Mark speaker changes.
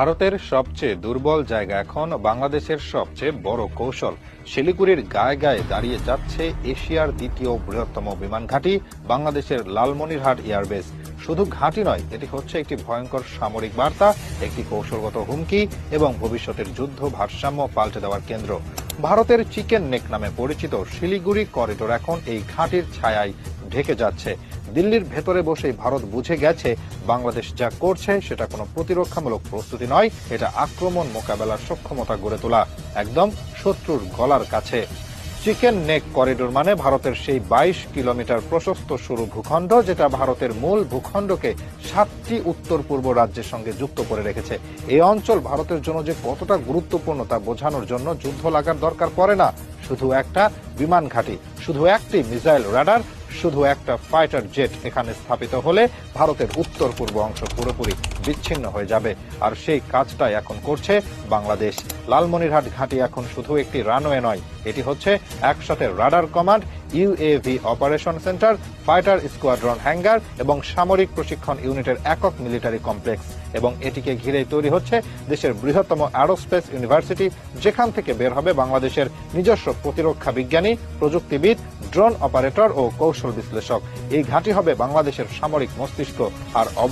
Speaker 1: ভারতের সবচেয়ে দুর্বল জায়গা এখন বাংলাদেশের সবচেয়ে বড় কৌশল। শিলিগুড়ির গায়ে গায়ে দাঁড়িয়ে যাচ্ছে এশিয়ার দ্বিতীয় বৃহত্তম বিমান ঘাঁটি, বাংলাদেশের লালমনিরহাট এয়ারবেস। শুধু ঘাঁটি নয়, এটি হচ্ছে একটি ভয়ঙ্কর সামরিক বার্তা, একটি কৌশলগত হুমকি এবং ভবিষ্যতের যুদ্ধ ভারসাম্য পাল্টে দেওয়ার কেন্দ্র। ভারতের চিকেন নেক নামে পরিচিত শিলিগুড়ি করিডোর এখন এই ঘাঁটির ছায়ায় ঢেকে যাচ্ছে। দিল্লির ভেতরে বসেই ভারত বুঝে গেছে বাংলাদেশ যা করছে সেটা কোনো প্রতিরক্ষামূলক প্রস্তুতি নয়, এটা আক্রমণ মোকাবেলার সক্ষমতা গড়ে তোলা, একদম শত্রুর গলার কাছে। চিকেন নেক করিডোর মানে ভারতের সেই বাইশ কিলোমিটার প্রশস্ত সরু ভূখণ্ড, যেটা ভারতের মূল ভূখণ্ডকে সাতটি উত্তর পূর্ব রাজ্যের সঙ্গে যুক্ত করে রেখেছে। এই অঞ্চল ভারতের জন্য যে কতটা গুরুত্বপূর্ণ তা বোঝানোর জন্য যুদ্ধ লাগার দরকার পড়ে না। শুধু একটা বিমান ঘাঁটি, শুধু একটি মিসাইল রাডার শুধু একটা ফাইটার জেট এখানে স্থাপিত হলে ভারতের উত্তর পূর্ব অংশ পুরোপুরি বিচ্ছিন্ন হয়ে যাবে। আর সেই কাজটাই এখন করছে বাংলাদেশ। লালমনিরহাট ঘাঁটি এখন শুধু একটি রানওয়ে নয়, এটি হচ্ছে একসাথে radar command UAV operation centre, fighter squadron hangar এবং সামরিক প্রশিক্ষণ ইউনিটের একক মিলিটারি কমপ্লেক্স। এবং এটিকে ঘিরেই তৈরি হচ্ছে দেশের বৃহত্তম অ্যারোস্পেস ইউনিভার্সিটি, যেখান থেকে বের হবে বাংলাদেশের নিজস্ব প্রতিরক্ষা বিজ্ঞানী, প্রযুক্তিবিদ ড্রোন অপারেটর ও কৌশল বিশ্লেষক। এই ঘাঁটি হবে বাংলাদেশের সামরিক মস্তিষ্ক আর অব